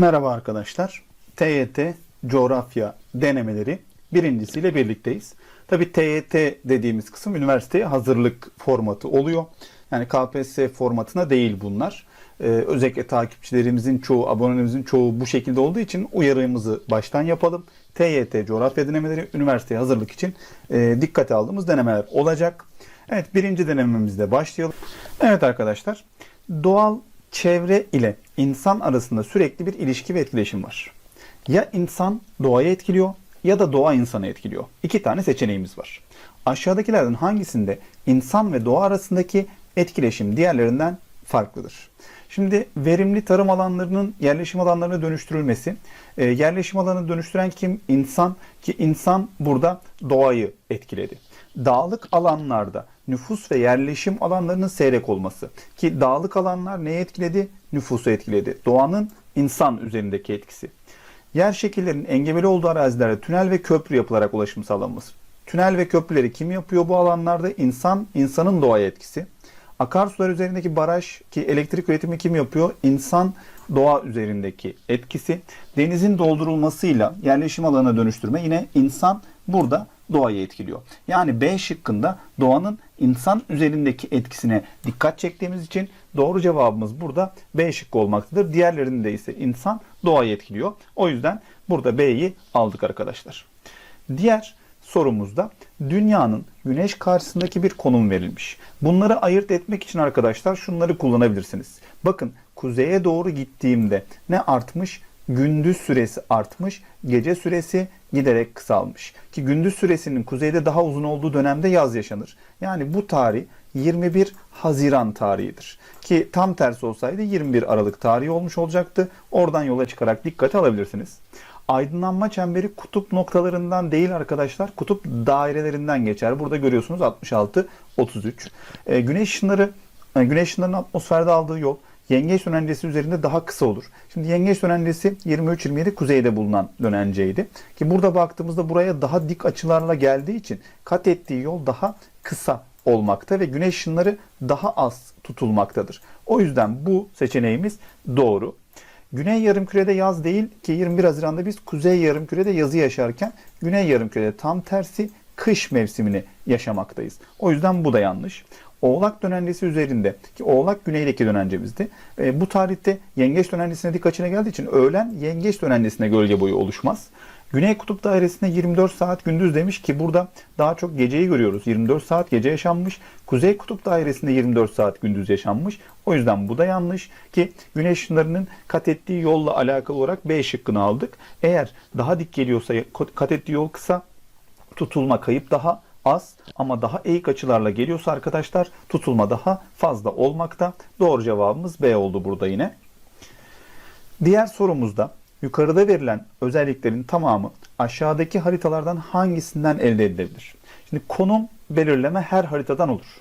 Merhaba arkadaşlar. TYT coğrafya denemeleri birincisiyle birlikteyiz. Tabi TYT dediğimiz kısım üniversiteye hazırlık formatı oluyor. Yani KPSS formatına değil bunlar. Ee, özellikle takipçilerimizin çoğu, abonelerimizin çoğu bu şekilde olduğu için uyarımızı baştan yapalım. TYT coğrafya denemeleri üniversiteye hazırlık için e, dikkate aldığımız denemeler olacak. Evet birinci denememizle başlayalım. Evet arkadaşlar doğal çevre ile insan arasında sürekli bir ilişki ve etkileşim var. Ya insan doğayı etkiliyor ya da doğa insanı etkiliyor. İki tane seçeneğimiz var. Aşağıdakilerden hangisinde insan ve doğa arasındaki etkileşim diğerlerinden farklıdır? Şimdi verimli tarım alanlarının yerleşim alanlarına dönüştürülmesi. E, yerleşim alanını dönüştüren kim? İnsan ki insan burada doğayı etkiledi. Dağlık alanlarda nüfus ve yerleşim alanlarının seyrek olması ki dağlık alanlar neyi etkiledi? Nüfusu etkiledi. Doğanın insan üzerindeki etkisi. Yer şekillerinin engebeli olduğu arazilerde tünel ve köprü yapılarak ulaşım sağlanması. Tünel ve köprüleri kim yapıyor bu alanlarda? İnsan, insanın doğaya etkisi. Akarsular üzerindeki baraj ki elektrik üretimi kim yapıyor? İnsan doğa üzerindeki etkisi. Denizin doldurulmasıyla yerleşim alanına dönüştürme yine insan burada doğayı etkiliyor. Yani B şıkkında doğanın insan üzerindeki etkisine dikkat çektiğimiz için doğru cevabımız burada B şıkkı olmaktadır. Diğerlerinde ise insan doğayı etkiliyor. O yüzden burada B'yi aldık arkadaşlar. Diğer sorumuzda dünyanın güneş karşısındaki bir konum verilmiş. Bunları ayırt etmek için arkadaşlar şunları kullanabilirsiniz. Bakın kuzeye doğru gittiğimde ne artmış? Gündüz süresi artmış, gece süresi giderek kısalmış. Ki gündüz süresinin kuzeyde daha uzun olduğu dönemde yaz yaşanır. Yani bu tarih 21 Haziran tarihidir. Ki tam tersi olsaydı 21 Aralık tarihi olmuş olacaktı. Oradan yola çıkarak dikkate alabilirsiniz. Aydınlanma çemberi kutup noktalarından değil arkadaşlar. Kutup dairelerinden geçer. Burada görüyorsunuz 66 33. E, güneş ışınları e, güneş ışınlarının atmosferde aldığı yol yengeç dönencesi üzerinde daha kısa olur. Şimdi yengeç dönencesi 23-27 kuzeyde bulunan dönenceydi. Ki burada baktığımızda buraya daha dik açılarla geldiği için kat ettiği yol daha kısa olmakta ve güneş ışınları daha az tutulmaktadır. O yüzden bu seçeneğimiz doğru. Güney yarımkürede yaz değil ki 21 Haziran'da biz kuzey yarımkürede yazı yaşarken güney yarımkürede tam tersi kış mevsimini yaşamaktayız. O yüzden bu da yanlış. Oğlak dönencesi üzerinde ki Oğlak güneydeki dönencemizdi. E, bu tarihte yengeç dönencesine dik açına geldiği için öğlen yengeç dönencesine gölge boyu oluşmaz. Güney kutup dairesinde 24 saat gündüz demiş ki burada daha çok geceyi görüyoruz. 24 saat gece yaşanmış. Kuzey kutup dairesinde 24 saat gündüz yaşanmış. O yüzden bu da yanlış ki güneş ışınlarının kat ettiği yolla alakalı olarak B şıkkını aldık. Eğer daha dik geliyorsa kat ettiği yol kısa tutulma kayıp daha az ama daha eğik açılarla geliyorsa arkadaşlar tutulma daha fazla olmakta. Doğru cevabımız B oldu burada yine. Diğer sorumuzda yukarıda verilen özelliklerin tamamı aşağıdaki haritalardan hangisinden elde edilebilir? Şimdi konum belirleme her haritadan olur.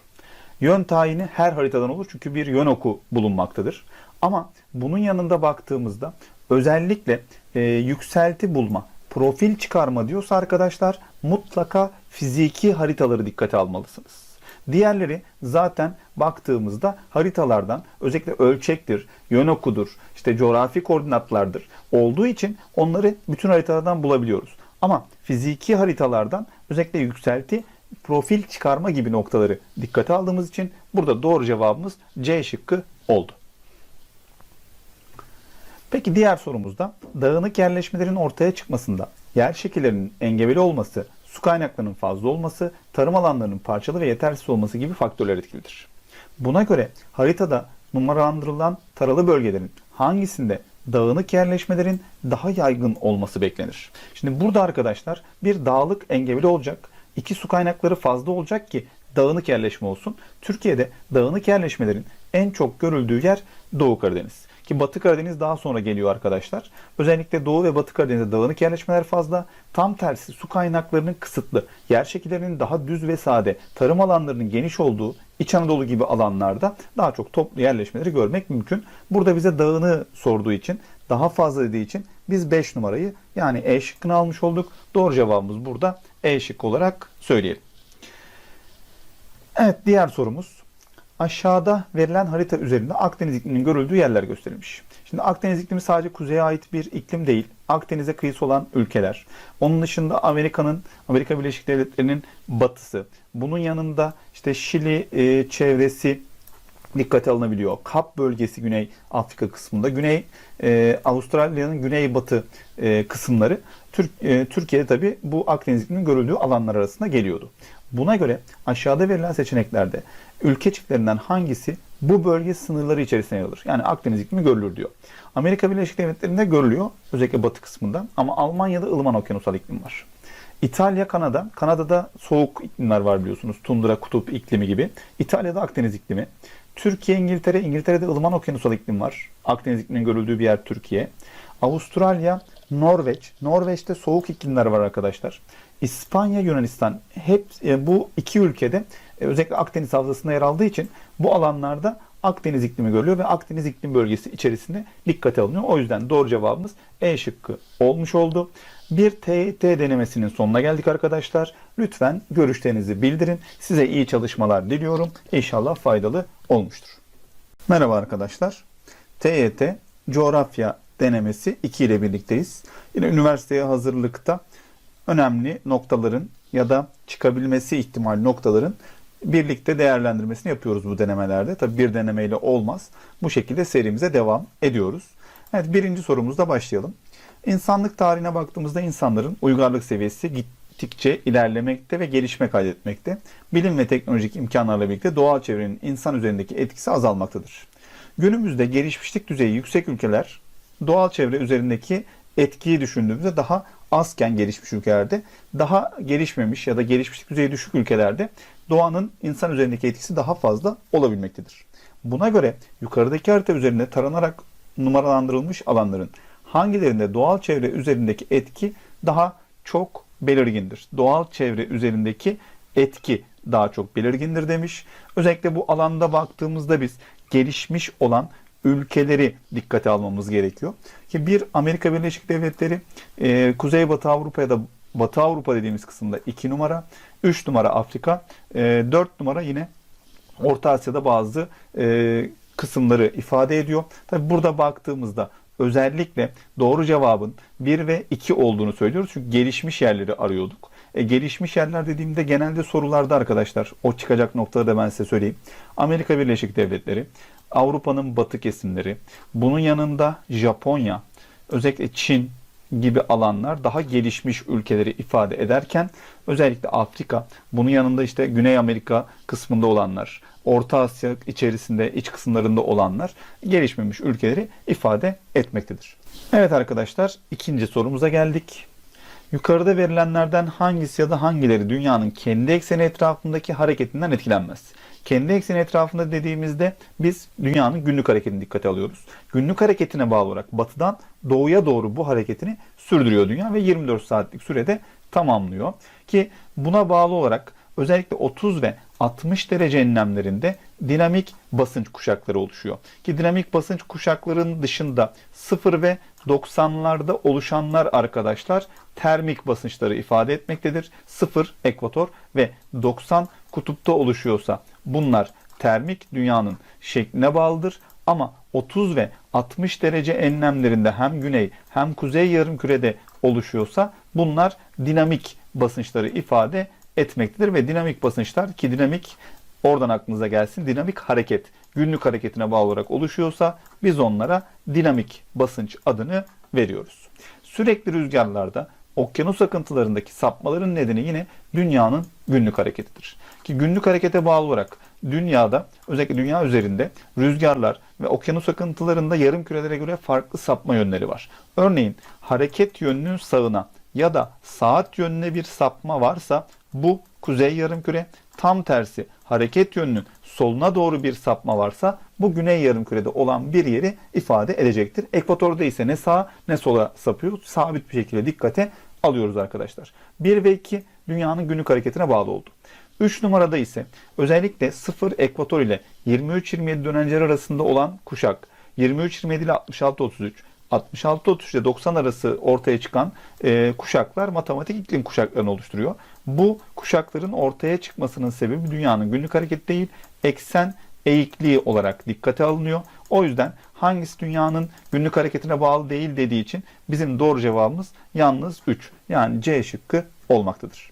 Yön tayini her haritadan olur çünkü bir yön oku bulunmaktadır. Ama bunun yanında baktığımızda özellikle e, yükselti bulma, profil çıkarma diyorsa arkadaşlar mutlaka fiziki haritaları dikkate almalısınız. Diğerleri zaten baktığımızda haritalardan özellikle ölçektir, yön okudur, işte coğrafi koordinatlardır olduğu için onları bütün haritalardan bulabiliyoruz. Ama fiziki haritalardan özellikle yükselti, profil çıkarma gibi noktaları dikkate aldığımız için burada doğru cevabımız C şıkkı oldu. Peki diğer sorumuzda dağınık yerleşmelerin ortaya çıkmasında yer şekillerinin engebeli olması, su kaynaklarının fazla olması, tarım alanlarının parçalı ve yetersiz olması gibi faktörler etkilidir. Buna göre haritada numaralandırılan taralı bölgelerin hangisinde dağınık yerleşmelerin daha yaygın olması beklenir? Şimdi burada arkadaşlar bir dağlık engebeli olacak, iki su kaynakları fazla olacak ki dağınık yerleşme olsun. Türkiye'de dağınık yerleşmelerin en çok görüldüğü yer Doğu Karadeniz. Ki Batı Karadeniz daha sonra geliyor arkadaşlar. Özellikle Doğu ve Batı Karadeniz'de dağınık yerleşmeler fazla. Tam tersi su kaynaklarının kısıtlı, yer şekillerinin daha düz ve sade, tarım alanlarının geniş olduğu İç Anadolu gibi alanlarda daha çok toplu yerleşmeleri görmek mümkün. Burada bize dağını sorduğu için, daha fazla dediği için biz 5 numarayı yani E şıkkını almış olduk. Doğru cevabımız burada E şıkkı olarak söyleyelim. Evet diğer sorumuz. Aşağıda verilen harita üzerinde Akdeniz ikliminin görüldüğü yerler gösterilmiş. Şimdi Akdeniz iklimi sadece kuzeye ait bir iklim değil. Akdeniz'e kıyısı olan ülkeler. Onun dışında Amerika'nın, Amerika Birleşik Devletleri'nin batısı. Bunun yanında işte Şili e, çevresi dikkate alınabiliyor. Kap bölgesi Güney Afrika kısmında. Güney e, Avustralya'nın güneybatı e, kısımları Türk, e, Türkiye'de tabi bu Akdeniz ikliminin görüldüğü alanlar arasında geliyordu. Buna göre aşağıda verilen seçeneklerde ülke çiftlerinden hangisi bu bölge sınırları içerisine yer alır? Yani Akdeniz iklimi görülür diyor. Amerika Birleşik Devletleri'nde görülüyor özellikle batı kısmında ama Almanya'da ılıman okyanusal iklim var. İtalya, Kanada. Kanada'da soğuk iklimler var biliyorsunuz. Tundra, kutup iklimi gibi. İtalya'da Akdeniz iklimi. Türkiye, İngiltere. İngiltere'de ılıman okyanusal iklim var. Akdeniz ikliminin görüldüğü bir yer Türkiye. Avustralya, Norveç. Norveç'te soğuk iklimler var arkadaşlar. İspanya, Yunanistan. Hep e, bu iki ülkede özellikle Akdeniz havzasında yer aldığı için bu alanlarda Akdeniz iklimi görülüyor ve Akdeniz iklim bölgesi içerisinde dikkate alınıyor. O yüzden doğru cevabımız E şıkkı olmuş oldu. Bir TYT denemesinin sonuna geldik arkadaşlar. Lütfen görüşlerinizi bildirin. Size iyi çalışmalar diliyorum. İnşallah faydalı olmuştur. Merhaba arkadaşlar. TYT coğrafya denemesi 2 ile birlikteyiz. Yine üniversiteye hazırlıkta önemli noktaların ya da çıkabilmesi ihtimali noktaların birlikte değerlendirmesini yapıyoruz bu denemelerde. Tabi bir denemeyle olmaz. Bu şekilde serimize devam ediyoruz. Evet birinci sorumuzda başlayalım. İnsanlık tarihine baktığımızda insanların uygarlık seviyesi gittikçe ilerlemekte ve gelişme kaydetmekte. Bilim ve teknolojik imkanlarla birlikte doğal çevrenin insan üzerindeki etkisi azalmaktadır. Günümüzde gelişmişlik düzeyi yüksek ülkeler doğal çevre üzerindeki etkiyi düşündüğümüzde daha azken gelişmiş ülkelerde, daha gelişmemiş ya da gelişmişlik düzeyi düşük ülkelerde doğanın insan üzerindeki etkisi daha fazla olabilmektedir. Buna göre yukarıdaki harita üzerinde taranarak numaralandırılmış alanların hangilerinde doğal çevre üzerindeki etki daha çok belirgindir? Doğal çevre üzerindeki etki daha çok belirgindir demiş. Özellikle bu alanda baktığımızda biz gelişmiş olan ülkeleri dikkate almamız gerekiyor. Ki bir Amerika Birleşik Devletleri, e, Kuzeybatı Avrupa ya da Batı Avrupa dediğimiz kısımda 2 numara, 3 numara Afrika, e, 4 numara yine Orta Asya'da bazı e, kısımları ifade ediyor. Tabi burada baktığımızda özellikle doğru cevabın 1 ve 2 olduğunu söylüyoruz. Çünkü gelişmiş yerleri arıyorduk. E, gelişmiş yerler dediğimde genelde sorularda arkadaşlar o çıkacak noktaları da ben size söyleyeyim. Amerika Birleşik Devletleri, Avrupa'nın batı kesimleri, bunun yanında Japonya, özellikle Çin gibi alanlar daha gelişmiş ülkeleri ifade ederken özellikle Afrika, bunun yanında işte Güney Amerika kısmında olanlar, Orta Asya içerisinde iç kısımlarında olanlar gelişmemiş ülkeleri ifade etmektedir. Evet arkadaşlar ikinci sorumuza geldik. Yukarıda verilenlerden hangisi ya da hangileri dünyanın kendi ekseni etrafındaki hareketinden etkilenmez? Kendi ekseni etrafında dediğimizde biz dünyanın günlük hareketini dikkate alıyoruz. Günlük hareketine bağlı olarak batıdan doğuya doğru bu hareketini sürdürüyor dünya ve 24 saatlik sürede tamamlıyor. Ki buna bağlı olarak özellikle 30 ve 60 derece enlemlerinde dinamik basınç kuşakları oluşuyor. Ki dinamik basınç kuşaklarının dışında 0 ve 90'larda oluşanlar arkadaşlar termik basınçları ifade etmektedir. 0 ekvator ve 90 kutupta oluşuyorsa bunlar termik dünyanın şekline bağlıdır. Ama 30 ve 60 derece enlemlerinde hem güney hem kuzey yarımkürede oluşuyorsa bunlar dinamik basınçları ifade etmektedir ve dinamik basınçlar ki dinamik oradan aklınıza gelsin dinamik hareket günlük hareketine bağlı olarak oluşuyorsa biz onlara dinamik basınç adını veriyoruz. Sürekli rüzgarlarda okyanus akıntılarındaki sapmaların nedeni yine dünyanın günlük hareketidir. Ki günlük harekete bağlı olarak dünyada özellikle dünya üzerinde rüzgarlar ve okyanus akıntılarında yarım kürelere göre farklı sapma yönleri var. Örneğin hareket yönünün sağına ya da saat yönüne bir sapma varsa bu kuzey yarımküre. Tam tersi hareket yönünün soluna doğru bir sapma varsa bu güney yarımkürede olan bir yeri ifade edecektir. Ekvatorda ise ne sağa ne sola sapıyor. Sabit bir şekilde dikkate alıyoruz arkadaşlar. 1 ve 2 dünyanın günlük hareketine bağlı oldu. 3 numarada ise özellikle 0 ekvator ile 23-27 dönenceler arasında olan kuşak 23-27 ile 66-33 66-33 ile 90 arası ortaya çıkan e, kuşaklar matematik iklim kuşaklarını oluşturuyor. Bu kuşakların ortaya çıkmasının sebebi dünyanın günlük hareket değil, eksen eğikliği olarak dikkate alınıyor. O yüzden hangisi dünyanın günlük hareketine bağlı değil dediği için bizim doğru cevabımız yalnız 3. Yani C şıkkı olmaktadır.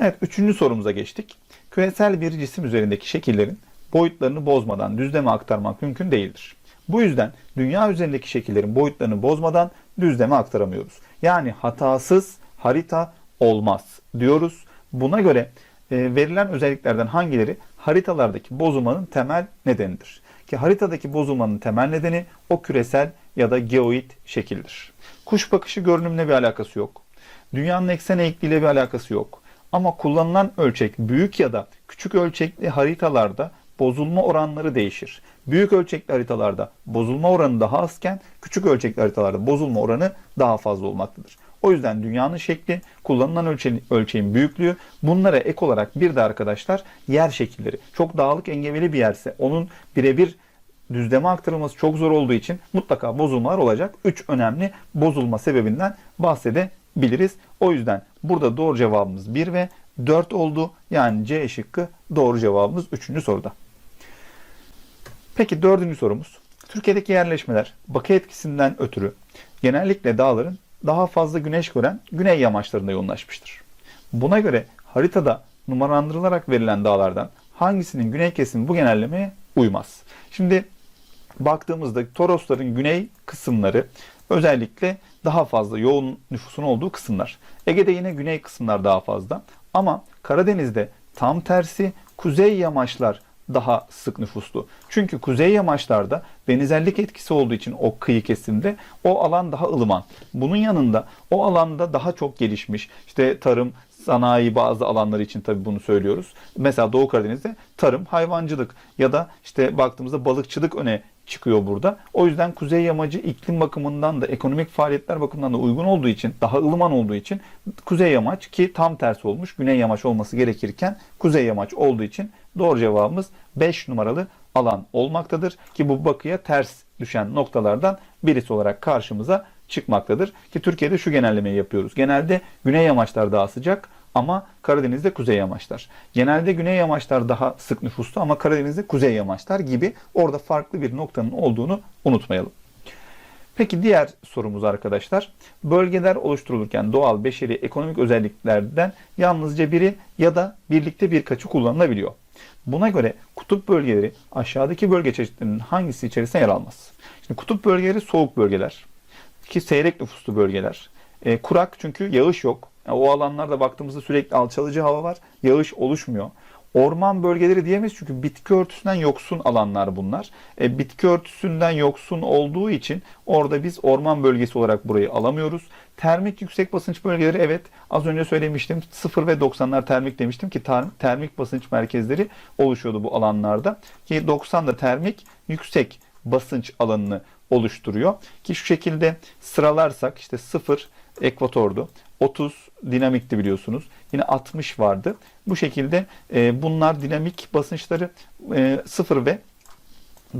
Evet üçüncü sorumuza geçtik. Küresel bir cisim üzerindeki şekillerin boyutlarını bozmadan düzleme aktarmak mümkün değildir. Bu yüzden dünya üzerindeki şekillerin boyutlarını bozmadan düzleme aktaramıyoruz. Yani hatasız harita olmaz diyoruz. Buna göre e, verilen özelliklerden hangileri haritalardaki bozulmanın temel nedenidir? Ki haritadaki bozulmanın temel nedeni o küresel ya da geoid şekildir. Kuş bakışı görünümle bir alakası yok. Dünyanın eksen eğikliğiyle bir alakası yok. Ama kullanılan ölçek büyük ya da küçük ölçekli haritalarda bozulma oranları değişir. Büyük ölçekli haritalarda bozulma oranı daha azken küçük ölçekli haritalarda bozulma oranı daha fazla olmaktadır. O yüzden dünyanın şekli, kullanılan ölçeğin, ölçeğin büyüklüğü bunlara ek olarak bir de arkadaşlar yer şekilleri. Çok dağlık engebeli bir yerse onun birebir düzleme aktarılması çok zor olduğu için mutlaka bozulmalar olacak. 3 önemli bozulma sebebinden bahsedebiliriz. O yüzden burada doğru cevabımız 1 ve 4 oldu. Yani C şıkkı doğru cevabımız 3. soruda. Peki dördüncü sorumuz. Türkiye'deki yerleşmeler bakı etkisinden ötürü genellikle dağların daha fazla güneş gören güney yamaçlarında yoğunlaşmıştır. Buna göre haritada numaralandırılarak verilen dağlardan hangisinin güney kesimi bu genellemeye uymaz? Şimdi baktığımızda Torosların güney kısımları özellikle daha fazla yoğun nüfusun olduğu kısımlar. Ege'de yine güney kısımlar daha fazla. Ama Karadeniz'de tam tersi kuzey yamaçlar daha sık nüfuslu. Çünkü kuzey yamaçlarda denizellik etkisi olduğu için o kıyı kesimde o alan daha ılıman. Bunun yanında o alanda daha çok gelişmiş işte tarım, sanayi bazı alanlar için tabii bunu söylüyoruz. Mesela Doğu Karadeniz'de tarım, hayvancılık ya da işte baktığımızda balıkçılık öne çıkıyor burada. O yüzden kuzey yamacı iklim bakımından da ekonomik faaliyetler bakımından da uygun olduğu için, daha ılıman olduğu için kuzey yamaç ki tam tersi olmuş. Güney yamaç olması gerekirken kuzey yamaç olduğu için doğru cevabımız 5 numaralı alan olmaktadır ki bu bakıya ters düşen noktalardan birisi olarak karşımıza çıkmaktadır. Ki Türkiye'de şu genellemeyi yapıyoruz. Genelde güney yamaçlar daha sıcak ama Karadeniz'de kuzey yamaçlar. Genelde güney yamaçlar daha sık nüfuslu ama Karadeniz'de kuzey yamaçlar gibi orada farklı bir noktanın olduğunu unutmayalım. Peki diğer sorumuz arkadaşlar. Bölgeler oluşturulurken doğal, beşeri, ekonomik özelliklerden yalnızca biri ya da birlikte birkaçı kullanılabiliyor. Buna göre kutup bölgeleri aşağıdaki bölge çeşitlerinin hangisi içerisinde yer almaz? Şimdi kutup bölgeleri soğuk bölgeler ki seyrek nüfuslu bölgeler. E, kurak çünkü yağış yok. Yani o alanlarda baktığımızda sürekli alçalıcı hava var. Yağış oluşmuyor. Orman bölgeleri diyemeyiz çünkü bitki örtüsünden yoksun alanlar bunlar. E, bitki örtüsünden yoksun olduğu için orada biz orman bölgesi olarak burayı alamıyoruz. Termik yüksek basınç bölgeleri evet az önce söylemiştim 0 ve 90'lar termik demiştim ki termik basınç merkezleri oluşuyordu bu alanlarda. Ki 90 da termik yüksek basınç alanını oluşturuyor. Ki şu şekilde sıralarsak işte 0 ekvatordu. 30 dinamikti biliyorsunuz. Yine 60 vardı. Bu şekilde e, bunlar dinamik basınçları e, 0 ve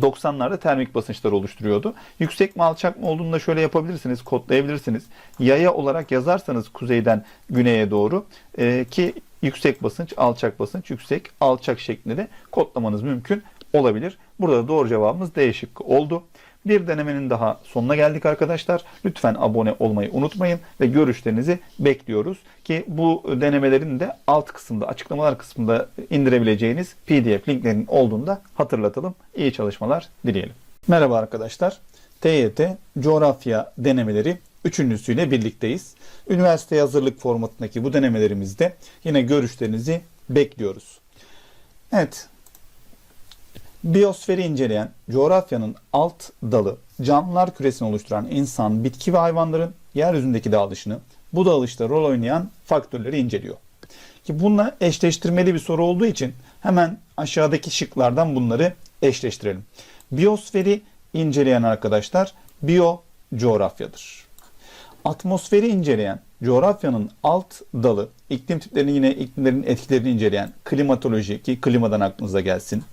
90'larda termik basınçlar oluşturuyordu. Yüksek mi alçak mı olduğunu da şöyle yapabilirsiniz, kodlayabilirsiniz. Yaya olarak yazarsanız kuzeyden güneye doğru e, ki yüksek basınç, alçak basınç, yüksek, alçak şeklinde de kodlamanız mümkün olabilir. Burada da doğru cevabımız D şıkkı oldu. Bir denemenin daha sonuna geldik arkadaşlar. Lütfen abone olmayı unutmayın ve görüşlerinizi bekliyoruz. Ki bu denemelerin de alt kısımda, açıklamalar kısmında indirebileceğiniz PDF linklerinin olduğunu da hatırlatalım. İyi çalışmalar dileyelim. Merhaba arkadaşlar. TYT coğrafya denemeleri üçüncüsüyle birlikteyiz. Üniversite hazırlık formatındaki bu denemelerimizde yine görüşlerinizi bekliyoruz. Evet, Biyosferi inceleyen coğrafyanın alt dalı canlılar küresini oluşturan insan, bitki ve hayvanların yeryüzündeki dağılışını, bu dağılışta rol oynayan faktörleri inceliyor. Ki bununla eşleştirmeli bir soru olduğu için hemen aşağıdaki şıklardan bunları eşleştirelim. Biyosferi inceleyen arkadaşlar biyo coğrafyadır. Atmosferi inceleyen coğrafyanın alt dalı, iklim tiplerini yine iklimlerin etkilerini inceleyen klimatoloji ki klimadan aklınıza gelsin.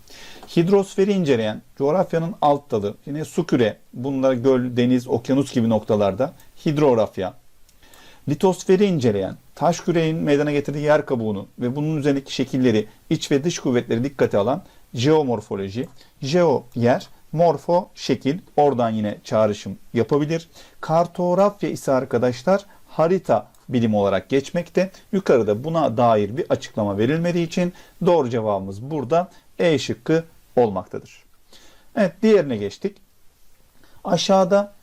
Hidrosferi inceleyen coğrafyanın alt dalı, yine su küre, bunlar göl, deniz, okyanus gibi noktalarda hidrografya. Litosferi inceleyen taş küreğin meydana getirdiği yer kabuğunu ve bunun üzerindeki şekilleri, iç ve dış kuvvetleri dikkate alan jeomorfoloji. Jeo yer, Morfo şekil oradan yine çağrışım yapabilir. Kartografya ise arkadaşlar harita bilimi olarak geçmekte. Yukarıda buna dair bir açıklama verilmediği için doğru cevabımız burada E şıkkı olmaktadır. Evet diğerine geçtik. Aşağıda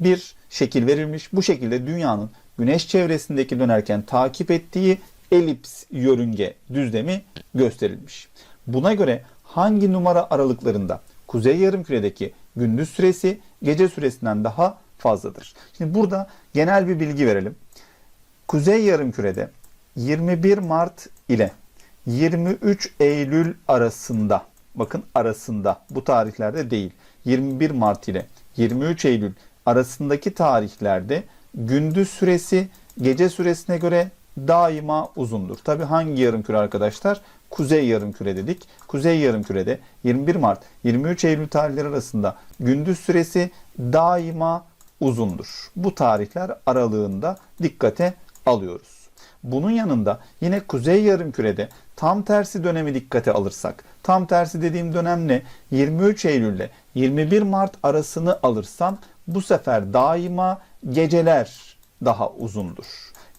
bir şekil verilmiş. Bu şekilde dünyanın güneş çevresindeki dönerken takip ettiği elips yörünge düzlemi gösterilmiş. Buna göre hangi numara aralıklarında kuzey yarımküredeki gündüz süresi gece süresinden daha fazladır? Şimdi burada genel bir bilgi verelim. Kuzey yarımkürede 21 Mart ile 23 Eylül arasında bakın arasında bu tarihlerde değil 21 Mart ile 23 Eylül arasındaki tarihlerde gündüz süresi gece süresine göre daima uzundur. Tabi hangi yarımküre arkadaşlar? Kuzey yarımküre dedik. Kuzey yarımkürede 21 Mart 23 Eylül tarihleri arasında gündüz süresi daima uzundur. Bu tarihler aralığında dikkate alıyoruz. Bunun yanında yine kuzey yarımkürede tam tersi dönemi dikkate alırsak, tam tersi dediğim dönem ne? 23 Eylül ile 21 Mart arasını alırsam bu sefer daima geceler daha uzundur.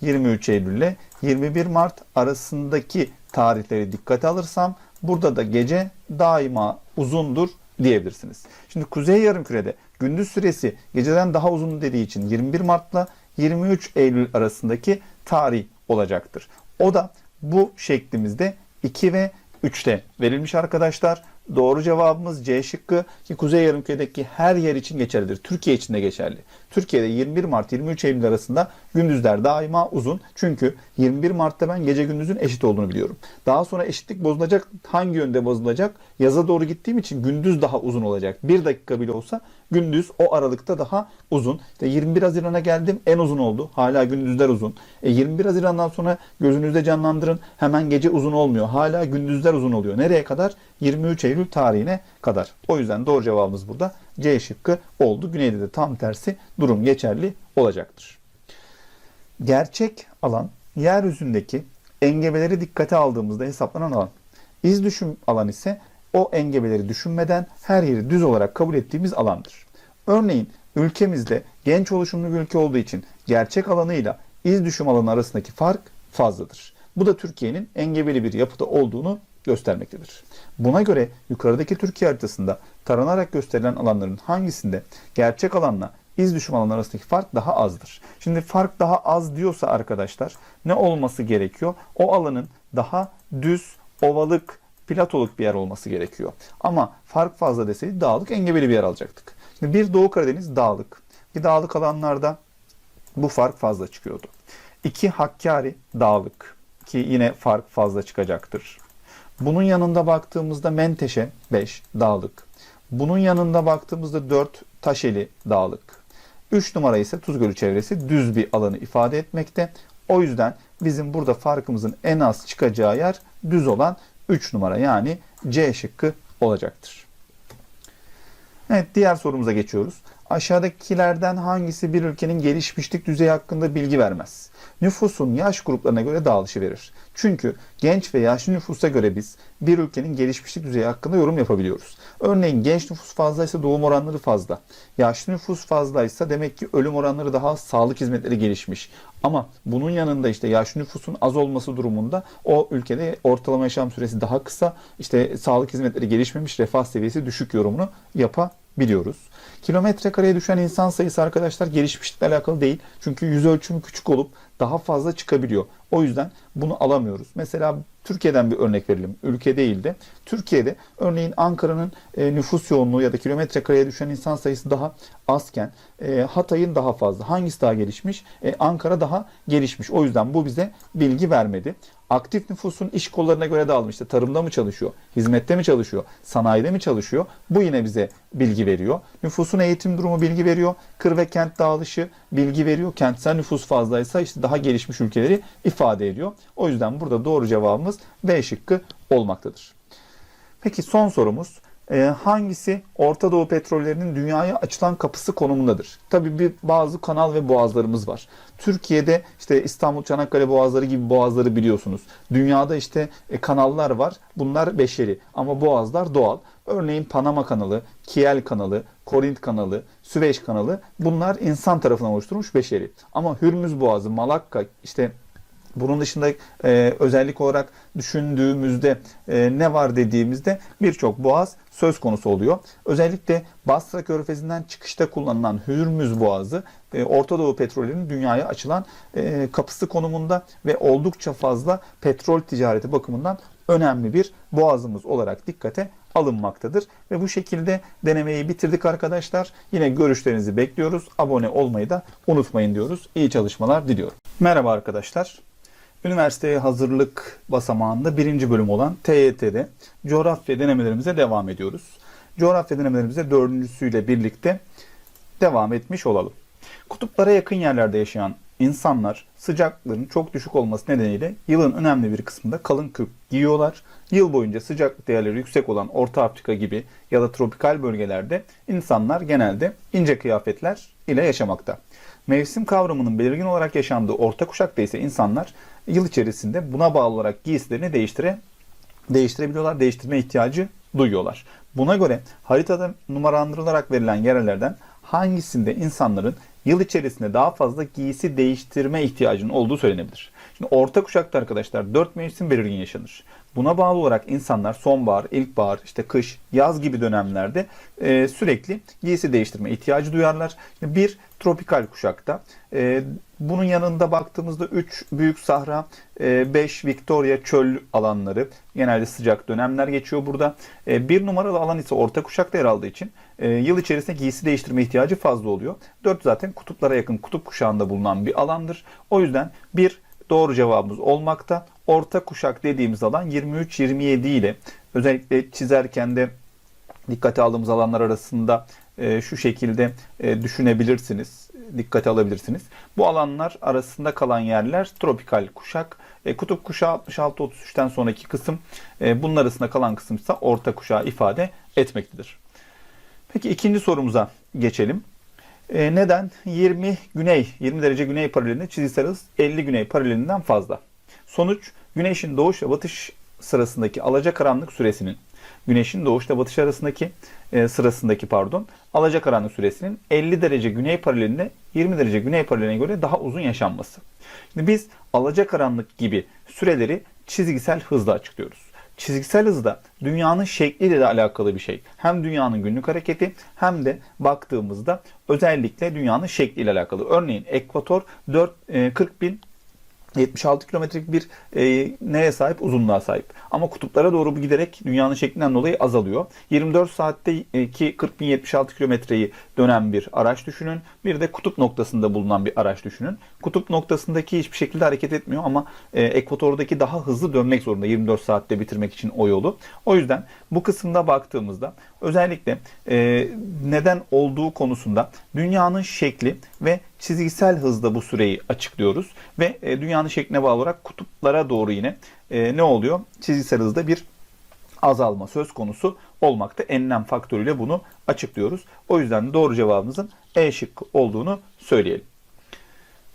23 Eylül ile 21 Mart arasındaki tarihleri dikkate alırsam burada da gece daima uzundur diyebilirsiniz. Şimdi kuzey yarımkürede gündüz süresi geceden daha uzun dediği için 21 Mart'la 23 Eylül arasındaki tarih olacaktır. O da bu şeklimizde 2 ve 3'te verilmiş arkadaşlar. Doğru cevabımız C şıkkı ki Kuzey Yarımküre'deki her yer için geçerlidir. Türkiye için de geçerli. Türkiye'de 21 Mart 23 Eylül arasında gündüzler daima uzun. Çünkü 21 Mart'ta ben gece gündüzün eşit olduğunu biliyorum. Daha sonra eşitlik bozulacak. Hangi yönde bozulacak? Yaza doğru gittiğim için gündüz daha uzun olacak. Bir dakika bile olsa gündüz o aralıkta daha uzun. İşte 21 Haziran'a geldim en uzun oldu. Hala gündüzler uzun. E 21 Haziran'dan sonra gözünüzde canlandırın. Hemen gece uzun olmuyor. Hala gündüzler uzun oluyor. Nereye kadar? 23 Eylül tarihine kadar. O yüzden doğru cevabımız burada C şıkkı oldu. Güneyde de tam tersi durum geçerli olacaktır. Gerçek alan yeryüzündeki engebeleri dikkate aldığımızda hesaplanan alan. İz düşüm alan ise o engebeleri düşünmeden her yeri düz olarak kabul ettiğimiz alandır. Örneğin ülkemizde genç oluşumlu bir ülke olduğu için gerçek alanıyla iz düşüm alanı arasındaki fark fazladır. Bu da Türkiye'nin engebeli bir yapıda olduğunu göstermektedir. Buna göre yukarıdaki Türkiye haritasında taranarak gösterilen alanların hangisinde gerçek alanla iz düşüm alanı arasındaki fark daha azdır. Şimdi fark daha az diyorsa arkadaşlar ne olması gerekiyor? O alanın daha düz, ovalık, platoluk bir yer olması gerekiyor. Ama fark fazla deseydi dağlık, engebeli bir yer alacaktık. Şimdi bir Doğu Karadeniz dağlık. Bir dağlık alanlarda bu fark fazla çıkıyordu. İki Hakkari dağlık ki yine fark fazla çıkacaktır. Bunun yanında baktığımızda Menteşe 5 dağlık. Bunun yanında baktığımızda 4 Taşeli dağlık. 3 numara ise Tuzgölü çevresi düz bir alanı ifade etmekte. O yüzden bizim burada farkımızın en az çıkacağı yer düz olan 3 numara yani C şıkkı olacaktır. Evet diğer sorumuza geçiyoruz. Aşağıdakilerden hangisi bir ülkenin gelişmişlik düzeyi hakkında bilgi vermez? Nüfusun yaş gruplarına göre dağılışı verir. Çünkü genç ve yaşlı nüfusa göre biz bir ülkenin gelişmişlik düzeyi hakkında yorum yapabiliyoruz. Örneğin genç nüfus fazlaysa doğum oranları fazla. Yaşlı nüfus fazlaysa demek ki ölüm oranları daha sağlık hizmetleri gelişmiş. Ama bunun yanında işte yaşlı nüfusun az olması durumunda o ülkede ortalama yaşam süresi daha kısa, işte sağlık hizmetleri gelişmemiş, refah seviyesi düşük yorumunu yapabiliyoruz. Kilometre kareye düşen insan sayısı arkadaşlar gelişmişlikle alakalı değil. Çünkü yüz ölçümü küçük olup daha fazla çıkabiliyor. O yüzden bunu alamıyoruz. Mesela Türkiye'den bir örnek verelim. Ülke değil de Türkiye'de örneğin Ankara'nın e, nüfus yoğunluğu ya da kilometre kareye düşen insan sayısı daha azken e, Hatay'ın daha fazla. Hangisi daha gelişmiş? E, Ankara daha gelişmiş. O yüzden bu bize bilgi vermedi. Aktif nüfusun iş kollarına göre dağılmış. İşte tarımda mı çalışıyor? Hizmette mi çalışıyor? Sanayide mi çalışıyor? Bu yine bize bilgi veriyor. Nüfusun eğitim durumu bilgi veriyor. Kır ve kent dağılışı bilgi veriyor. Kentsel nüfus fazlaysa işte daha gelişmiş ülkeleri ifade ediyor. O yüzden burada doğru cevabımız B şıkkı olmaktadır. Peki son sorumuz. Ee, hangisi Orta Doğu petrollerinin dünyaya açılan kapısı konumundadır? Tabii bir bazı kanal ve boğazlarımız var. Türkiye'de işte İstanbul Çanakkale boğazları gibi boğazları biliyorsunuz. Dünyada işte e, kanallar var. Bunlar beşeri ama boğazlar doğal. Örneğin Panama kanalı, Kiel kanalı, Korint kanalı, Süveyş kanalı bunlar insan tarafından oluşturulmuş beşeri. Ama Hürmüz Boğazı, Malakka işte bunun dışında e, özellik olarak düşündüğümüzde e, ne var dediğimizde birçok boğaz söz konusu oluyor. Özellikle Basra Körfezi'nden çıkışta kullanılan Hürmüz Boğazı e, Orta Doğu petrollerinin dünyaya açılan e, kapısı konumunda ve oldukça fazla petrol ticareti bakımından önemli bir boğazımız olarak dikkate alınmaktadır. Ve bu şekilde denemeyi bitirdik arkadaşlar. Yine görüşlerinizi bekliyoruz. Abone olmayı da unutmayın diyoruz. İyi çalışmalar diliyorum. Merhaba arkadaşlar. Üniversiteye hazırlık basamağında birinci bölüm olan TYT'de coğrafya denemelerimize devam ediyoruz. Coğrafya denemelerimize dördüncüsüyle birlikte devam etmiş olalım. Kutuplara yakın yerlerde yaşayan insanlar sıcaklığın çok düşük olması nedeniyle yılın önemli bir kısmında kalın kürk giyiyorlar. Yıl boyunca sıcaklık değerleri yüksek olan Orta Afrika gibi ya da tropikal bölgelerde insanlar genelde ince kıyafetler ile yaşamakta. Mevsim kavramının belirgin olarak yaşandığı orta kuşakta ise insanlar yıl içerisinde buna bağlı olarak giysilerini değiştire, değiştirebiliyorlar, değiştirme ihtiyacı duyuyorlar. Buna göre haritada numaralandırılarak verilen yerlerden hangisinde insanların yıl içerisinde daha fazla giysi değiştirme ihtiyacının olduğu söylenebilir. Şimdi orta kuşakta arkadaşlar 4 mevsim belirgin yaşanır. Buna bağlı olarak insanlar sonbahar, ilkbahar, işte kış, yaz gibi dönemlerde e, sürekli giysi değiştirme ihtiyacı duyarlar. Bir tropikal kuşakta e, bunun yanında baktığımızda 3 büyük sahra, 5 Victoria çöl alanları genelde sıcak dönemler geçiyor burada. E, bir numaralı alan ise orta kuşakta yer aldığı için e, yıl içerisinde giysi değiştirme ihtiyacı fazla oluyor. 4 zaten kutuplara yakın kutup kuşağında bulunan bir alandır. O yüzden bir doğru cevabımız olmakta. Orta kuşak dediğimiz alan 23-27 ile özellikle çizerken de dikkate aldığımız alanlar arasında e, şu şekilde e, düşünebilirsiniz, dikkate alabilirsiniz. Bu alanlar arasında kalan yerler tropikal kuşak. E, kutup kuşağı 66-33'ten sonraki kısım, e, bunun arasında kalan kısım ise orta kuşağı ifade etmektedir. Peki ikinci sorumuza geçelim. E, neden 20 güney 20 derece güney paralelinde çizgisel hız 50 güney paralelinden fazla? Sonuç güneşin doğuş ve batış sırasındaki alacakaranlık süresinin güneşin doğuş ve batış arasındaki e, sırasındaki pardon alacakaranlık süresinin 50 derece güney paralelinde 20 derece güney paraleline göre daha uzun yaşanması. Şimdi biz alacakaranlık gibi süreleri çizgisel hızla açıklıyoruz. Çizgisel hız da dünyanın şekliyle de alakalı bir şey. Hem dünyanın günlük hareketi hem de baktığımızda özellikle dünyanın şekliyle alakalı. Örneğin ekvator 4, e, 40 bin 76 kilometrelik bir e, neye sahip? Uzunluğa sahip. Ama kutuplara doğru giderek dünyanın şeklinden dolayı azalıyor. 24 saatte e, ki 40.076 kilometreyi dönen bir araç düşünün. Bir de kutup noktasında bulunan bir araç düşünün. Kutup noktasındaki hiçbir şekilde hareket etmiyor ama e, ekvatordaki daha hızlı dönmek zorunda 24 saatte bitirmek için o yolu. O yüzden bu kısımda baktığımızda özellikle e, neden olduğu konusunda dünyanın şekli ve çizgisel hızda bu süreyi açıklıyoruz ve e, dünyanın şekline bağlı olarak kutuplara doğru yine e, ne oluyor? Çizgisel hızda bir azalma söz konusu olmakta. Enlem faktörüyle bunu açıklıyoruz. O yüzden doğru cevabımızın E şıkkı olduğunu söyleyelim.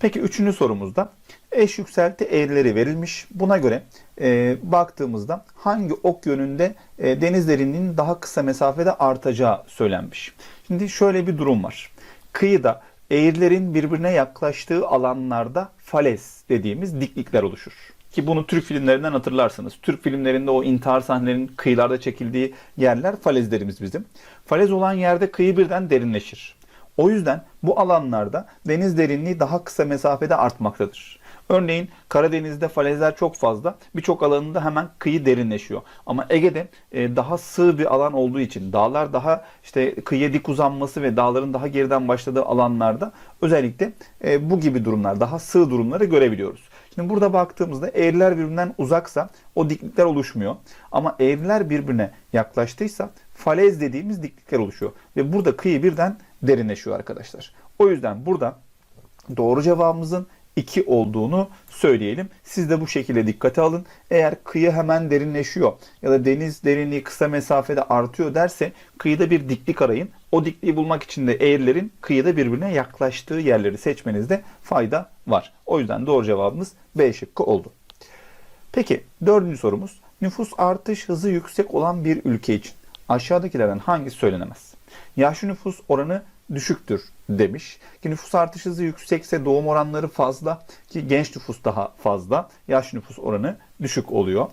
Peki üçüncü sorumuzda eş yükselti eğrileri verilmiş. Buna göre e, baktığımızda hangi ok yönünde e, deniz derinliğinin daha kısa mesafede artacağı söylenmiş. Şimdi şöyle bir durum var. Kıyıda eğrilerin birbirine yaklaştığı alanlarda falez dediğimiz diklikler oluşur. Ki bunu Türk filmlerinden hatırlarsınız. Türk filmlerinde o intihar sahnelerinin kıyılarda çekildiği yerler falezlerimiz bizim. Falez olan yerde kıyı birden derinleşir. O yüzden bu alanlarda deniz derinliği daha kısa mesafede artmaktadır. Örneğin Karadeniz'de falezler çok fazla. Birçok alanında hemen kıyı derinleşiyor. Ama Ege'de e, daha sığ bir alan olduğu için dağlar daha işte kıyıya dik uzanması ve dağların daha geriden başladığı alanlarda özellikle e, bu gibi durumlar, daha sığ durumları görebiliyoruz. Şimdi burada baktığımızda eğriler birbirinden uzaksa o diklikler oluşmuyor. Ama eğriler birbirine yaklaştıysa falez dediğimiz diklikler oluşuyor. Ve burada kıyı birden derinleşiyor arkadaşlar. O yüzden burada doğru cevabımızın 2 olduğunu söyleyelim. Siz de bu şekilde dikkate alın. Eğer kıyı hemen derinleşiyor ya da deniz derinliği kısa mesafede artıyor derse kıyıda bir diklik arayın. O dikliği bulmak için de eğrilerin kıyıda birbirine yaklaştığı yerleri seçmenizde fayda var. O yüzden doğru cevabımız B şıkkı oldu. Peki dördüncü sorumuz. Nüfus artış hızı yüksek olan bir ülke için aşağıdakilerden hangisi söylenemez? Yaşlı nüfus oranı düşüktür demiş. Ki nüfus artış hızı yüksekse doğum oranları fazla ki genç nüfus daha fazla. Yaşlı nüfus oranı düşük oluyor.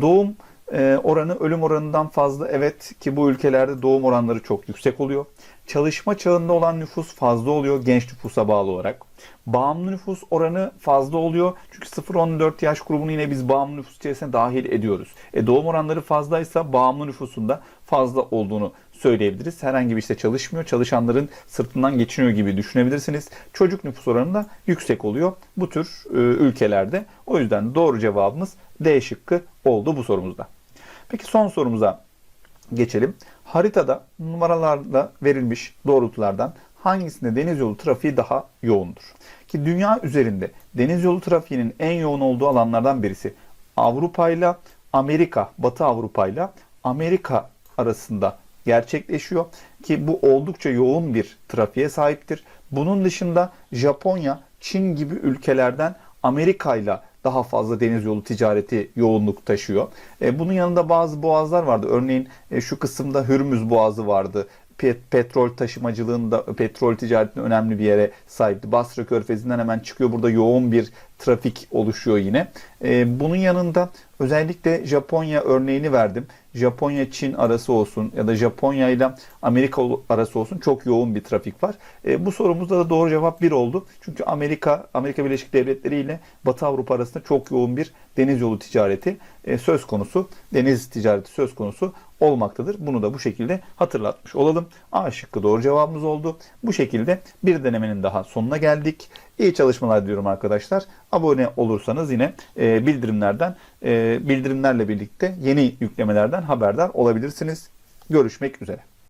Doğum e, oranı ölüm oranından fazla evet ki bu ülkelerde doğum oranları çok yüksek oluyor. Çalışma çağında olan nüfus fazla oluyor genç nüfusa bağlı olarak. Bağımlı nüfus oranı fazla oluyor. Çünkü 0-14 yaş grubunu yine biz bağımlı nüfus içerisine dahil ediyoruz. E, doğum oranları fazlaysa bağımlı nüfusunda fazla olduğunu söyleyebiliriz. Herhangi bir işte çalışmıyor. Çalışanların sırtından geçiniyor gibi düşünebilirsiniz. Çocuk nüfus oranı da yüksek oluyor bu tür e, ülkelerde. O yüzden doğru cevabımız D şıkkı oldu bu sorumuzda. Peki son sorumuza geçelim. Haritada numaralarla verilmiş doğrultulardan hangisinde deniz yolu trafiği daha yoğundur? Ki dünya üzerinde deniz yolu trafiğinin en yoğun olduğu alanlardan birisi Avrupa ile Amerika, Batı Avrupa ile Amerika arasında gerçekleşiyor ki bu oldukça yoğun bir trafiğe sahiptir. Bunun dışında Japonya, Çin gibi ülkelerden Amerika ile daha fazla deniz yolu ticareti yoğunluk taşıyor. E, bunun yanında bazı boğazlar vardı. Örneğin e, şu kısımda Hürmüz Boğazı vardı. Pet- petrol taşımacılığında, petrol ticaretinde önemli bir yere sahipti. Basra Körfezi'nden hemen çıkıyor. Burada yoğun bir trafik oluşuyor yine. E, bunun yanında özellikle Japonya örneğini verdim. Japonya-Çin arası olsun ya da Japonya ile Amerika arası olsun çok yoğun bir trafik var. E, bu sorumuzda da doğru cevap 1 oldu. Çünkü Amerika, Amerika Birleşik Devletleri ile Batı Avrupa arasında çok yoğun bir deniz yolu ticareti e, söz konusu, deniz ticareti söz konusu olmaktadır. Bunu da bu şekilde hatırlatmış olalım. A şıkkı doğru cevabımız oldu. Bu şekilde bir denemenin daha sonuna geldik. İyi çalışmalar diliyorum arkadaşlar. Abone olursanız yine e, bildirimlerden e, bildirimlerle birlikte yeni yüklemelerden haberdar olabilirsiniz. Görüşmek üzere.